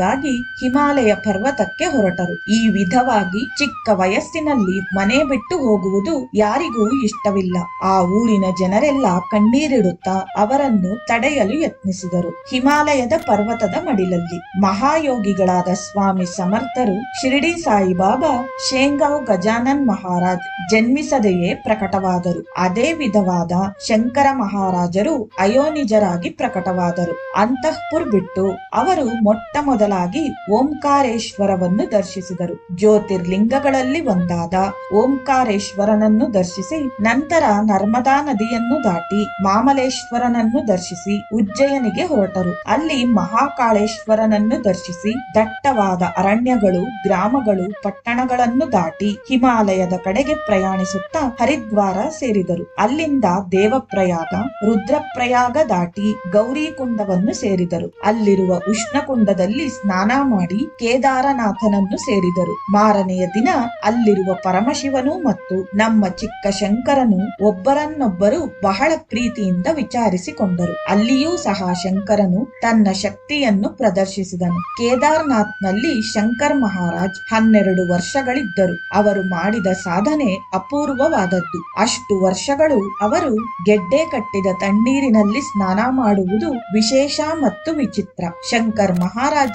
ಸತ್ಯಾನ್ವೇಷಣೆಗಾಗಿ ಹಿಮಾಲಯ ಪರ್ವತಕ್ಕೆ ಹೊರಟರು. ಈ ವಿಧವಾಗಿ ಚಿಕ್ಕ ವಯಸ್ಸಿನಲ್ಲಿ ಮನೆ ಬಿಟ್ಟು ಹೋಗುವುದು ಯಾರಿಗೂ ಇಷ್ಟವಿಲ್ಲ. ಆ ಊರಿನ ಜನರೆಲ್ಲ ಕಣ್ಣೀರಿಡುತ್ತಾ ಅವರನ್ನು ತಡೆಯಲು ಯತ್ನಿಸಿದರು. ಹಿಮಾಲಯದ ಪರ್ವತದ ಮಡಿಲಲ್ಲಿ ಮಹಾಯೋಗಿಗಳಾದ ಸ್ವಾಮಿ ಸಮರ್ಥರು ಶಿರಡಿ ಸಾಯಿಬಾಬಾ, ಶೇಂಗಾವ್ ಗಜಾನನ್ ಮಹಾರಾಜ್ ಜನ್ಮಿಸದೆಯೇ ಪ್ರಕಟವಾದರು. ಅದೇ ವಿಧವಾದ ಶಂಕರ ಮಹಾರಾಜರು ಅಯೋನಿಜರಾಗಿ ಪ್ರಕಟವಾದರು. ಅಂತಃಪುರ್ ಬಿಟ್ಟು ಅವರು ಮೊಟ್ಟ ಮೊದಲಾಗಿ ಓಂಕಾರೇಶ್ವರವನ್ನು ದರ್ಶಿಸಿದರು. ಜ್ಯೋತಿರ್ಲಿಂಗಗಳಲ್ಲಿ ಒಂದಾದ ಓಂಕಾರೇಶ್ವರನನ್ನು ದರ್ಶಿಸಿ, ನಂತರ ನರ್ಮದಾ ನದಿಯನ್ನು ದಾಟಿ ಮಾಮಲೇಶ್ವರನನ್ನು ದರ್ಶಿಸಿ ಉಜ್ಜಯನಿಗೆ ಹೊರಟರು. ಅಲ್ಲಿ ಮಹಾಕಾಳೇಶ್ವರನನ್ನು ದರ್ಶಿಸಿ, ದಟ್ಟವಾದ ಅರಣ್ಯಗಳು, ಗ್ರಾಮಗಳು, ಪಟ್ಟಣಗಳನ್ನು ದಾಟಿ ಹಿಮಾಲಯದ ಕಡೆಗೆ ಪ್ರಯಾಣಿಸುತ್ತಾ ಹರಿದ್ವಾರ ಸೇರಿದರು. ಅಲ್ಲಿಂದ ದೇವಪ್ರಯಾಗ, ರುದ್ರಪ್ರಯಾಗ ದಾಟಿ ಗೌರಿಕುಂಡವನ್ನು ಸೇರಿದರು. ಅಲ್ಲಿರುವ ಉಷ್ಣಕುಂಡದಲ್ಲಿ ಸ್ನಾನ ಮಾಡಿ ಕೇದಾರನಾಥನನ್ನು ಸೇರಿದರು. ಮಾರನೆಯ ದಿನ ಅಲ್ಲಿರುವ ಪರಮಶಿವನು ಮತ್ತು ನಮ್ಮ ಚಿಕ್ಕ ಶಂಕರನು ಒಬ್ಬರನ್ನೊಬ್ಬರು ಬಹಳ ಪ್ರೀತಿಯಿಂದ ವಿಚಾರಿಸಿಕೊಂಡರು. ಅಲ್ಲಿಯೂ ಸಹ ಶಂಕರನು ತನ್ನ ಶಕ್ತಿಯನ್ನು ಪ್ರದರ್ಶಿಸಿದನು. ಕೇದಾರ್ನಾಥ್ನಲ್ಲಿ ಶಂಕರ್ ಮಹಾರಾಜ್ ಹನ್ನೆರಡು ವರ್ಷಗಳಿದ್ದರು. ಅವರು ಮಾಡಿದ ಸಾಧನೆ ಅಪೂರ್ವವಾದದ್ದು. ಅಷ್ಟು ವರ್ಷಗಳು ಅವರು ಗೆಡ್ಡೆ ಕಟ್ಟಿದ ತಣ್ಣೀರಿನಲ್ಲಿ ಸ್ನಾನ ಮಾಡುವುದು ವಿಶೇಷ ಮತ್ತು ವಿಚಿತ್ರ. ಶಂಕರ್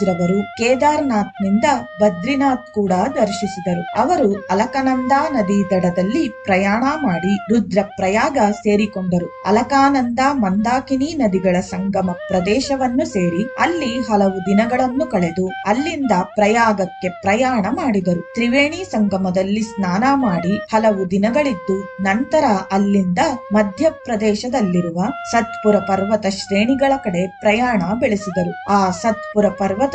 ಮಹಾರಾಜ್ರವರು ಕೇದಾರ್ನಾಥ್ನಿಂದ ಬದ್ರಿನಾಥ್ ಕೂಡ ದರ್ಶಿಸಿದರು. ಅವರು ಅಲಕನಂದಾ ನದಿ ದಡದಲ್ಲಿ ಪ್ರಯಾಣ ಮಾಡಿ ರುದ್ರ ಪ್ರಯಾಗ ಸೇರಿಕೊಂಡರು. ಅಲಕಾನಂದ ಮಂದಾಕಿನಿ ನದಿಗಳ ಸಂಗಮ ಪ್ರದೇಶವನ್ನು ಸೇರಿ ಅಲ್ಲಿ ಹಲವು ದಿನಗಳನ್ನು ಕಳೆದು ಅಲ್ಲಿಂದ ಪ್ರಯಾಗಕ್ಕೆ ಪ್ರಯಾಣ ಮಾಡಿದರು. ತ್ರಿವೇಣಿ ಸಂಗಮದಲ್ಲಿ ಸ್ನಾನ ಮಾಡಿ ಹಲವು ದಿನಗಳಿದ್ದು ನಂತರ ಅಲ್ಲಿಂದ ಮಧ್ಯಪ್ರದೇಶದಲ್ಲಿರುವ ಸತ್ಪುರ ಪರ್ವತ ಶ್ರೇಣಿಗಳ ಕಡೆ ಪ್ರಯಾಣ ಬೆಳೆಸಿದರು. ಆ ಸತ್ಪುರ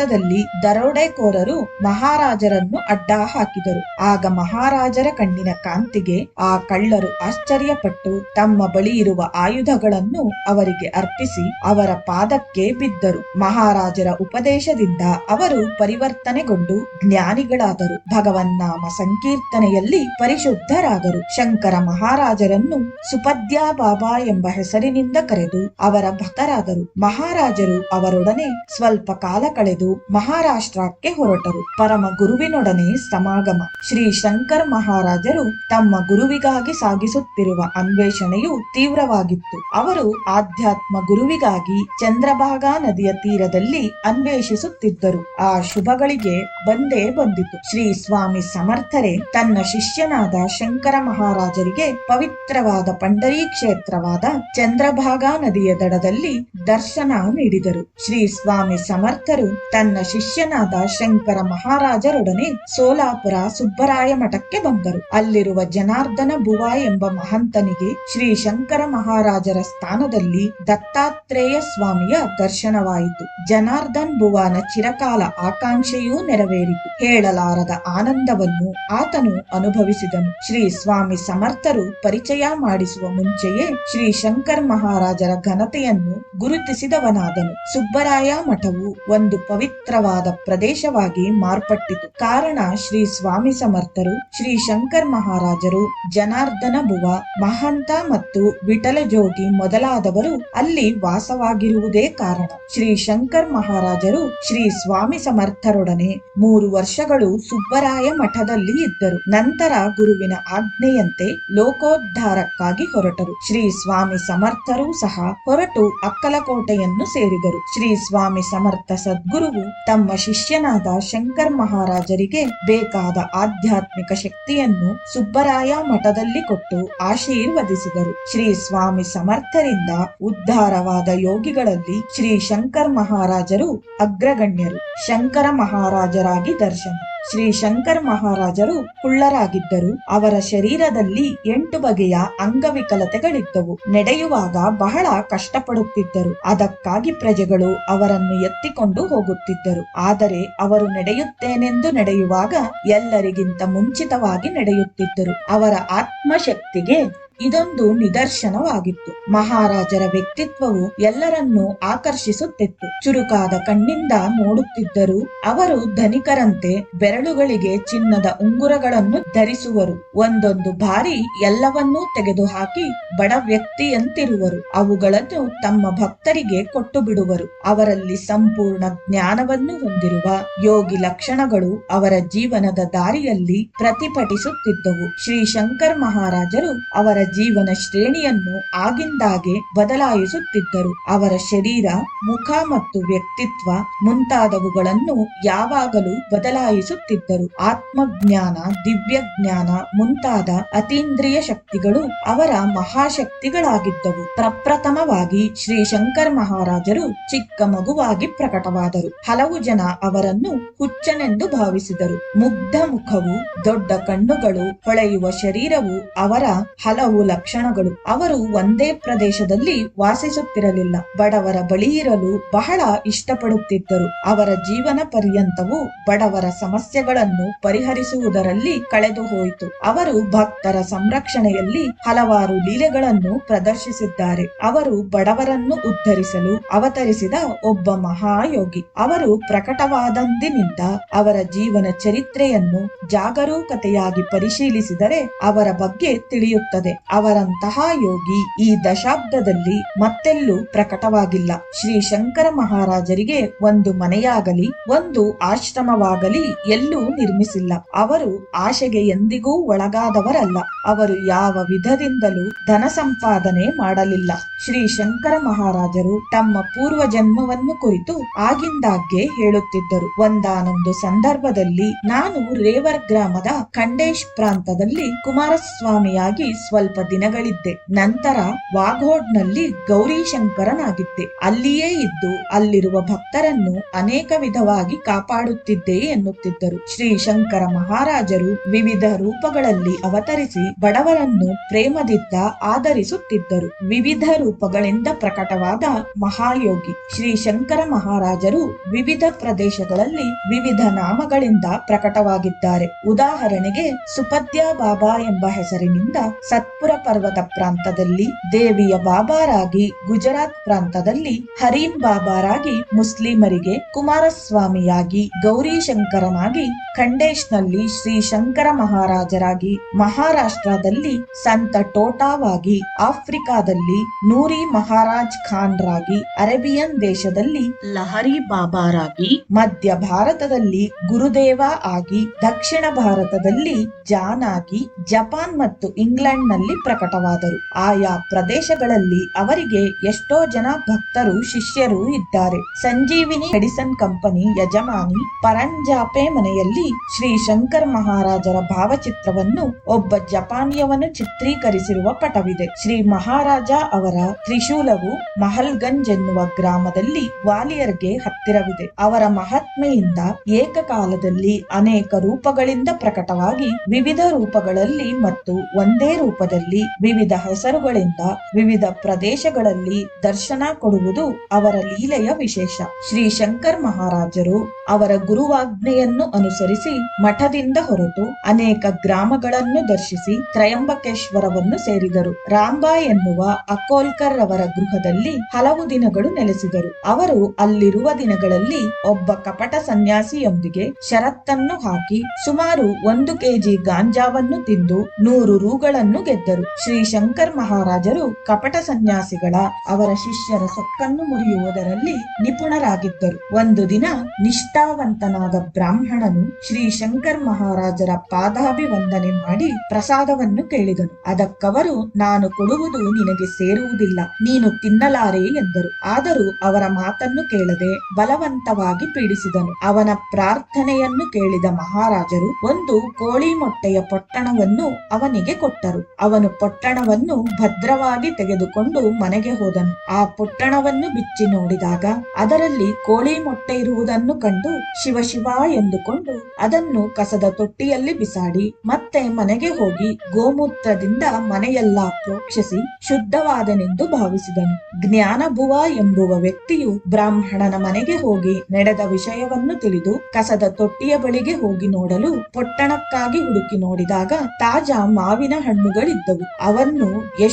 ಪರ್ವತದಲ್ಲಿ ದರೋಡೆಕೋರರು ಮಹಾರಾಜರನ್ನು ಅಡ್ಡ ಹಾಕಿದರು ಆಗ ಮಹಾರಾಜರ ಕಣ್ಣಿನ ಕಾಂತಿಗೆ ಆ ಕಳ್ಳರು ಆಶ್ಚರ್ಯಪಟ್ಟು ತಮ್ಮ ಬಳಿ ಇರುವ ಆಯುಧಗಳನ್ನು ಅವರಿಗೆ ಅರ್ಪಿಸಿ ಅವರ ಪಾದಕ್ಕೆ ಬಿದ್ದರು. ಮಹಾರಾಜರ ಉಪದೇಶದಿಂದ ಅವರು ಪರಿವರ್ತನೆಗೊಂಡು ಜ್ಞಾನಿಗಳಾದರು. ಭಗವನ್ನಾಮ ಸಂಕೀರ್ತನೆಯಲ್ಲಿ ಪರಿಶುದ್ಧರಾದರು. ಶಂಕರ ಮಹಾರಾಜರನ್ನು ಸುಪದ್ಯಾ ಬಾಬಾ ಎಂಬ ಹೆಸರಿನಿಂದ ಕರೆದು ಅವರ ಭಕ್ತರಾದರು. ಮಹಾರಾಜರು ಅವರೊಡನೆ ಸ್ವಲ್ಪ ಕಾಲ ಕಳೆದು ಮಹಾರಾಷ್ಟ್ರಕ್ಕೆ ಹೊರಟರು. ಪರಮ ಗುರುವಿನೊಡನೆ ಸಮಾಗಮ. ಶ್ರೀ ಶಂಕರ್ ಮಹಾರಾಜರು ತಮ್ಮ ಗುರುವಿಗಾಗಿ ಸಾಗಿಸುತ್ತಿರುವ ಅನ್ವೇಷಣೆಯು ತೀವ್ರವಾಗಿತ್ತು. ಅವರು ಆಧ್ಯಾತ್ಮ ಗುರುವಿಗಾಗಿ ಚಂದ್ರಭಾಗಾ ನದಿಯ ತೀರದಲ್ಲಿ ಅನ್ವೇಷಿಸುತ್ತಿದ್ದರು. ಆ ಶುಭಗಳಿಗೆ ಬಂದೇ ಬಂದಿತು. ಶ್ರೀ ಸ್ವಾಮಿ ಸಮರ್ಥರೇ, ತನ್ನ ಶಿಷ್ಯನಾದ ಶಂಕರ ಮಹಾರಾಜರಿಗೆ ಪವಿತ್ರವಾದ ಪಂಡರಿ ಕ್ಷೇತ್ರವಾದ ಚಂದ್ರಭಾಗಾ ನದಿಯ ದಡದಲ್ಲಿ ದರ್ಶನ ನೀಡಿದರು. ಶ್ರೀ ಸ್ವಾಮಿ ಸಮರ್ಥರು ತನ್ನ ಶಿಷ್ಯನಾದ ಶಂಕರ ಮಹಾರಾಜರೊಡನೆ ಸೋಲಾಪುರ ಸುಬ್ಬರಾಯ ಮಠಕ್ಕೆ ಬಂದರು. ಅಲ್ಲಿರುವ ಜನಾರ್ದನ ಬುವ ಎಂಬ ಮಹಂತನಿಗೆ ಶ್ರೀ ಶಂಕರ ಮಹಾರಾಜರ ಸ್ಥಾನದಲ್ಲಿ ದತ್ತಾತ್ರೇಯ ಸ್ವಾಮಿಯ ದರ್ಶನವಾಯಿತು. ಜನಾರ್ದನ್ ಬುವಾನ ಚಿರಕಾಲ ಆಕಾಂಕ್ಷೆಯೂ ನೆರವೇರಿತು. ಹೇಳಲಾರದ ಆನಂದವನ್ನು ಆತನು ಅನುಭವಿಸಿದನು. ಶ್ರೀ ಸ್ವಾಮಿ ಸಮರ್ಥರು ಪರಿಚಯ ಮಾಡಿಸುವ ಮುಂಚೆಯೇ ಶ್ರೀ ಶಂಕರ್ ಮಹಾರಾಜರ ಘನತೆಯನ್ನು ಗುರುತಿಸಿದವನಾದನು. ಸುಬ್ಬರಾಯ ಮಠವು ಒಂದು ಪವಿತ್ರವಾದ ಪ್ರದೇಶವಾಗಿ ಮಾರ್ಪಟ್ಟಿತು. ಕಾರಣ ಶ್ರೀ ಸ್ವಾಮಿ ಸಮರ್ಥರು, ಶ್ರೀ ಶಂಕರ್ ಮಹಾರಾಜರು, ಜನಾರ್ದನ ಬುವ, ಮಹಂತ ಮತ್ತು ವಿಠಲ ಜೋಗಿ ಮೊದಲಾದವರು ಅಲ್ಲಿ ವಾಸವಾಗಿರುವುದೇ ಕಾರಣ. ಶ್ರೀ ಶಂಕರ್ ಮಹಾರಾಜರು ಶ್ರೀ ಸ್ವಾಮಿ ಸಮರ್ಥರೊಡನೆ ಮೂರು ವರ್ಷಗಳು ಸುಬ್ಬರಾಯ ಮಠದಲ್ಲಿ ಇದ್ದರು. ನಂತರ ಗುರುವಿನ ಆಜ್ಞೆಯಂತೆ ಲೋಕೋದ್ಧಾರಕ್ಕಾಗಿ ಹೊರಟರು. ಶ್ರೀ ಸ್ವಾಮಿ ಸಮರ್ಥರು ಸಹ ಹೊರಟು ಅಕ್ಕಲಕೋಟೆಯನ್ನು ಸೇರಿದರು. ಶ್ರೀ ಸ್ವಾಮಿ ಸಮರ್ಥ ಸದ್ಗುರುವು ತಮ್ಮ ಶಿಷ್ಯನಾದ ಶಂಕರ್ ಮಹಾರಾಜರಿಗೆ ಬೇಕಾದ ಆಧ್ಯಾತ್ಮಿಕ ಶಕ್ತಿಯನ್ನು ಸುಬ್ಬರಾಯ ಮಠದಲ್ಲಿ ಕೊಟ್ಟು ಆಶೀರ್ವದಿಸಿದರು. ಶ್ರೀ ಸ್ವಾಮಿ ಸಮರ್ಥರಿಂದ ಉದ್ಧಾರವಾದ ಯೋಗಿಗಳಲ್ಲಿ ಶ್ರೀ ಶಂಕರ್ ಮಹಾರಾಜರು ಅಗ್ರಗಣ್ಯರು. ಶಂಕರ ಮಹಾರಾಜರಾಗಿ ದರ್ಶನ ಶ್ರೀ ಶಂಕರ ಮಹಾರಾಜರು ಕುಳ್ಳರಾಗಿದ್ದರು. ಅವರ ಶರೀರದಲ್ಲಿ ಎಂಟು ಬಗೆಯ ಅಂಗವಿಕಲತೆಗಳಿದ್ದವು. ನಡೆಯುವಾಗ ಬಹಳ ಕಷ್ಟಪಡುತ್ತಿದ್ದರು. ಅದಕ್ಕಾಗಿ ಪ್ರಜೆಗಳು ಅವರನ್ನು ಎತ್ತಿಕೊಂಡು ಹೋಗುತ್ತಿದ್ದರು. ಆದರೆ ಅವರು ನಡೆಯುತ್ತೇನೆಂದು ನಡೆಯುವಾಗ ಎಲ್ಲರಿಗಿಂತ ಮುಂಚಿತವಾಗಿ ನಡೆಯುತ್ತಿದ್ದರು. ಅವರ ಆತ್ಮಶಕ್ತಿಗೆ ಇದೊಂದು ನಿದರ್ಶನವಾಗಿತ್ತು. ಮಹಾರಾಜರ ವ್ಯಕ್ತಿತ್ವವು ಎಲ್ಲರನ್ನೂ ಆಕರ್ಷಿಸುತ್ತಿತ್ತು. ಚುರುಕಾದ ಕಣ್ಣಿಂದ ನೋಡುತ್ತಿದ್ದರು ಅವರು ಧನಿಕರಂತೆ ಬೆರಳುಗಳಿಗೆ ಚಿನ್ನದ ಉಂಗುರಗಳನ್ನು ಧರಿಸುವರು. ಒಂದೊಂದು ಬಾರಿ ಎಲ್ಲವನ್ನೂ ತೆಗೆದುಹಾಕಿ ಬಡ ವ್ಯಕ್ತಿಯಂತಿರುವರು. ಅವುಗಳನ್ನು ತಮ್ಮ ಭಕ್ತರಿಗೆ ಕೊಟ್ಟು ಬಿಡುವರು ಅವರಲ್ಲಿ ಸಂಪೂರ್ಣ ಜ್ಞಾನವನ್ನು ಹೊಂದಿರುವ ಯೋಗಿ ಲಕ್ಷಣಗಳು ಅವರ ಜೀವನದ ದಾರಿಯಲ್ಲಿ ಪ್ರತಿಭಟಿಸುತ್ತಿದ್ದವು. ಶ್ರೀ ಶಂಕರ್ ಮಹಾರಾಜರು ಅವರ ಜೀವನ ಶ್ರೇಣಿಯನ್ನು ಆಗಿಂದಾಗೆ ಬದಲಾಯಿಸುತ್ತಿದ್ದರು. ಅವರ ಶರೀರ, ಮುಖ ಮತ್ತು ವ್ಯಕ್ತಿತ್ವ ಮುಂತಾದವುಗಳನ್ನು ಯಾವಾಗಲೂ ಬದಲಾಯಿಸುತ್ತಿದ್ದರು. ಆತ್ಮಜ್ಞಾನ ದಿವ್ಯ ಜ್ಞಾನ ಮುಂತಾದ ಅತೀಂದ್ರಿಯ ಶಕ್ತಿಗಳು ಅವರ ಮಹಾಶಕ್ತಿಗಳಾಗಿದ್ದವು. ಪ್ರಪ್ರಥಮವಾಗಿ ಶ್ರೀ ಶಂಕರ್ ಮಹಾರಾಜರು ಚಿಕ್ಕ ಮಗುವಾಗಿ ಪ್ರಕಟವಾದರು. ಹಲವು ಜನ ಅವರನ್ನು ಹುಚ್ಚನೆಂದು ಭಾವಿಸಿದರು. ಮುಗ್ಧ ಮುಖವು, ದೊಡ್ಡ ಕಣ್ಣುಗಳು ಹೊಳೆಯುವ ಶರೀರವು ಅವರ ಹಲವು ಲಕ್ಷಣಗಳು. ಅವರು ಒಂದೇ ಪ್ರದೇಶದಲ್ಲಿ ವಾಸಿಸುತ್ತಿರಲಿಲ್ಲ. ಬಡವರ ಬಳಿ ಇರಲು ಬಹಳ ಇಷ್ಟಪಡುತ್ತಿದ್ದರು. ಅವರ ಜೀವನ ಪರ್ಯಂತವು ಬಡವರ ಸಮಸ್ಯೆಗಳನ್ನು ಪರಿಹರಿಸುವುದರಲ್ಲಿ ಕಳೆದು ಹೋಯಿತು. ಅವರು ಭಕ್ತರ ಸಂರಕ್ಷಣೆಯಲ್ಲಿ ಹಲವಾರು ಲೀಲೆಗಳನ್ನು ಪ್ರದರ್ಶಿಸಿದ್ದಾರೆ. ಅವರು ಬಡವರನ್ನು ಉದ್ಧರಿಸಲು ಅವತರಿಸಿದ ಒಬ್ಬ ಮಹಾಯೋಗಿ. ಅವರು ಪ್ರಕಟವಾದಂದಿನಿಂದ ಅವರ ಜೀವನ ಚರಿತ್ರೆಯನ್ನು ಜಾಗರೂಕತೆಯಾಗಿ ಪರಿಶೀಲಿಸಿದರೆ ಅವರ ಬಗ್ಗೆ ತಿಳಿಯುತ್ತದೆ. ಅವರಂತಹ ಯೋಗಿ ಈ ದಶಾಬ್ದದಲ್ಲಿ ಮತ್ತೆಲ್ಲೂ ಪ್ರಕಟವಾಗಿಲ್ಲ. ಶ್ರೀ ಶಂಕರ ಮಹಾರಾಜರಿಗೆ ಒಂದು ಮನೆಯಾಗಲಿ, ಒಂದು ಆಶ್ರಮವಾಗಲಿ ಎಲ್ಲೂ ನಿರ್ಮಿಸಿಲ್ಲ. ಅವರು ಆಶೆಗೆ ಎಂದಿಗೂ ಒಳಗಾದವರಲ್ಲ. ಅವರು ಯಾವ ವಿಧದಿಂದಲೂ ಧನ ಸಂಪಾದನೆ ಮಾಡಲಿಲ್ಲ. ಶ್ರೀ ಶಂಕರ ಮಹಾರಾಜರು ತಮ್ಮ ಪೂರ್ವ ಜನ್ಮವನ್ನು ಕುರಿತು ಆಗಿಂದಾಗ್ಗೆ ಹೇಳುತ್ತಿದ್ದರು. ಒಂದಾನೊಂದು ಸಂದರ್ಭದಲ್ಲಿ ನಾನು ರೇವರ್ ಗ್ರಾಮದ ಖಂಡೇಶ್ ಪ್ರಾಂತದಲ್ಲಿ ಕುಮಾರಸ್ವಾಮಿಯಾಗಿ ಸ್ವಲ್ಪ ದಿನಗಳಿದ್ದೆ. ನಂತರ ವಾಘೋಡ್ನಲ್ಲಿ ಗೌರೀಶಂಕರನಾಗಿದ್ದೆ. ಅಲ್ಲಿಯೇ ಇದ್ದು ಅಲ್ಲಿರುವ ಭಕ್ತರನ್ನು ಅನೇಕ ವಿಧವಾಗಿ ಕಾಪಾಡುತ್ತಿದ್ದೆ ಎನ್ನುತ್ತಿದ್ದರು. ಶ್ರೀ ಶಂಕರ ಮಹಾರಾಜರು ವಿವಿಧ ರೂಪಗಳಲ್ಲಿ ಅವತರಿಸಿ ಬಡವರನ್ನು ಪ್ರೇಮದಿಂದ ಆಧರಿಸುತ್ತಿದ್ದರು. ವಿವಿಧ ರೂಪಗಳಿಂದ ಪ್ರಕಟವಾದ ಮಹಾಯೋಗಿ ಶ್ರೀ ಶಂಕರ ಮಹಾರಾಜರು ವಿವಿಧ ಪ್ರದೇಶಗಳಲ್ಲಿ ವಿವಿಧ ನಾಮಗಳಿಂದ ಪ್ರಕಟವಾಗಿದ್ದಾರೆ. ಉದಾಹರಣೆಗೆ ಸುಪದ್ಯ ಬಾಬಾ ಎಂಬ ಹೆಸರಿನಿಂದ ಸತ್ಯ ಸಾತ್ಪುರ ಪರ್ವತ ಪ್ರಾಂತದಲ್ಲಿ ದೇವಿಯ ಬಾಬಾರಾಗಿ ಗುಜರಾತ್ ಪ್ರಾಂತದಲ್ಲಿ ಹರೀಂ ಬಾಬಾರಾಗಿ ಮುಸ್ಲಿಮರಿಗೆ ಕುಮಾರಸ್ವಾಮಿಯಾಗಿ ಗೌರಿ ಶಂಕರನಾಗಿ ಖಂಡೇಶ್ನಲ್ಲಿ ಶ್ರೀ ಶಂಕರ ಮಹಾರಾಜರಾಗಿ ಮಹಾರಾಷ್ಟ್ರದಲ್ಲಿ ಸಂತ ಟೋಟಾವಾಗಿ ಆಫ್ರಿಕಾದಲ್ಲಿ ನೂರಿ ಮಹಾರಾಜ್ ಖಾನ್ರಾಗಿ ಅರೇಬಿಯನ್ ದೇಶದಲ್ಲಿ ಲಹರಿ ಬಾಬಾರಾಗಿ ಮಧ್ಯ ಭಾರತದಲ್ಲಿ ಗುರುದೇವ ಆಗಿ ದಕ್ಷಿಣ ಭಾರತದಲ್ಲಿ ಜಾನ್ ಆಗಿ ಜಪಾನ್ ಮತ್ತು ಇಂಗ್ಲೆಂಡ್ನಲ್ಲಿ ಪ್ರಕಟವಾದರು. ಆಯಾ ಪ್ರದೇಶಗಳಲ್ಲಿ ಅವರಿಗೆ ಎಷ್ಟೋ ಜನ ಭಕ್ತರು, ಶಿಷ್ಯರು ಇದ್ದಾರೆ. ಸಂಜೀವಿನಿ ಮೆಡಿಸನ್ ಕಂಪನಿ ಯಜಮಾನಿ ಪರಂಜಾಪೆ ಮನೆಯಲ್ಲಿ ಶ್ರೀ ಶಂಕರ್ ಮಹಾರಾಜರ ಭಾವಚಿತ್ರವನ್ನು ಒಬ್ಬ ಜಪಾನಿಯವನು ಚಿತ್ರೀಕರಿಸಿರುವ ಪಟವಿದೆ. ಶ್ರೀ ಮಹಾರಾಜ ಅವರ ತ್ರಿಶೂಲವು ಮಹಲ್ಗಂಜ್ ಎನ್ನುವ ಗ್ರಾಮದಲ್ಲಿ ಗ್ವಾಲಿಯರ್ಗೆ ಹತ್ತಿರವಿದೆ. ಅವರ ಮಹಾತ್ಮೆಯಿಂದ ಏಕಕಾಲದಲ್ಲಿ ಅನೇಕ ರೂಪಗಳಿಂದ ಪ್ರಕಟವಾಗಿ ವಿವಿಧ ರೂಪಗಳಲ್ಲಿ ಮತ್ತು ಒಂದೇ ರೂಪದಲ್ಲಿ ವಿವಿಧ ಹೆಸರುಗಳಿಂದ ವಿವಿಧ ಪ್ರದೇಶಗಳಲ್ಲಿ ದರ್ಶನ ಕೊಡುವುದು ಅವರ ಲೀಲೆಯ ವಿಶೇಷ. ಶ್ರೀ ಶಂಕರ್ ಮಹಾರಾಜರು ಅವರ ಗುರುವಾಜ್ಞೆಯನ್ನು ಅನುಸರಿಸಿ ಮಠದಿಂದ ಹೊರಟು ಅನೇಕ ಗ್ರಾಮಗಳನ್ನು ದರ್ಶಿಸಿ ತ್ರಯಂಬಕೇಶ್ವರವನ್ನು ಸೇರಿದರು. ರಾಂಬಾ ಎನ್ನುವ ಅಕೋಲ್ಕರ್ ಅವರ ಗೃಹದಲ್ಲಿ ಹಲವು ದಿನಗಳು ನೆಲೆಸಿದರು. ಅವರು ಅಲ್ಲಿರುವ ದಿನಗಳಲ್ಲಿ ಒಬ್ಬ ಕಪಟ ಸನ್ಯಾಸಿಯೊಂದಿಗೆ ಷರತ್ತನ್ನು ಹಾಕಿ ಸುಮಾರು ಒಂದು ಕೆಜಿ ಗಾಂಜಾವನ್ನು ತಿಂದು ನೂರು ರೂಗಳನ್ನು ಗೆದ್ದರು. ಶ್ರೀ ಶಂಕರ್ ಮಹಾರಾಜರು ಕಪಟ ಸನ್ಯಾಸಿಗಳ ಅವರ ಶಿಷ್ಯರ ಸೊಕ್ಕನ್ನು ಮುರಿಯುವುದರಲ್ಲಿ ನಿಪುಣರಾಗಿದ್ದರು. ಒಂದು ದಿನ ನಿಷ್ಠಾವಂತನಾದ ಬ್ರಾಹ್ಮಣನು ಶ್ರೀ ಶಂಕರ್ ಮಹಾರಾಜರ ಪಾದಾಭಿವಂದನೆ ಮಾಡಿ ಪ್ರಸಾದವನ್ನು ಕೇಳಿದನು. ಅದಕ್ಕವರು, ನಾನು ಕೊಡುವುದು ನಿನಗೆ ಸೇರುವುದಿಲ್ಲ, ನೀನು ತಿನ್ನಲಾರೆ ಎಂದರು. ಆದರೂ ಅವರ ಮಾತನ್ನು ಕೇಳದೆ ಬಲವಂತವಾಗಿ ಪೀಡಿಸಿದನು. ಅವನ ಪ್ರಾರ್ಥನೆಯನ್ನು ಕೇಳಿದ ಮಹಾರಾಜರು ಒಂದು ಕೋಳಿ ಮೊಟ್ಟೆಯ ಪೊಟ್ಟಣವನ್ನು ಅವನಿಗೆ ಕೊಟ್ಟರು. ಅವನು ಪೊಟ್ಟಣವನ್ನು ಭದ್ರವಾಗಿ ತೆಗೆದುಕೊಂಡು ಮನೆಗೆ ಹೋದನು. ಆ ಪೊಟ್ಟಣವನ್ನು ಬಿಚ್ಚಿ ನೋಡಿದಾಗ ಅದರಲ್ಲಿ ಕೋಳಿ ಮೊಟ್ಟೆ ಇರುವುದನ್ನು ಕಂಡು ಶಿವ ಶಿವ ಎಂದುಕೊಂಡು ಅದನ್ನು ಕಸದ ತೊಟ್ಟಿಯಲ್ಲಿ ಬಿಸಾಡಿ ಮತ್ತೆ ಮನೆಗೆ ಹೋಗಿ ಗೋಮೂತ್ರದಿಂದ ಮನೆಯೆಲ್ಲ ಪ್ರೋಕ್ಷಿಸಿ ಶುದ್ಧವಾದನೆಂದು ಭಾವಿಸಿದನು. ಜ್ಞಾನಭುವ ಎಂಬುವ ವ್ಯಕ್ತಿಯು ಬ್ರಾಹ್ಮಣನ ಮನೆಗೆ ಹೋಗಿ ನಡೆದ ವಿಷಯವನ್ನು ತಿಳಿದು ಕಸದ ತೊಟ್ಟಿಯ ಬಳಿಗೆ ಹೋಗಿ ನೋಡಲು ಪೊಟ್ಟಣಕ್ಕಾಗಿ ಹುಡುಕಿ ನೋಡಿದಾಗ ತಾಜಾ ಮಾವಿನ ಹಣ್ಣುಗಳಿದ್ದವು. ಅವನ್ನು ಎಷ್ಟು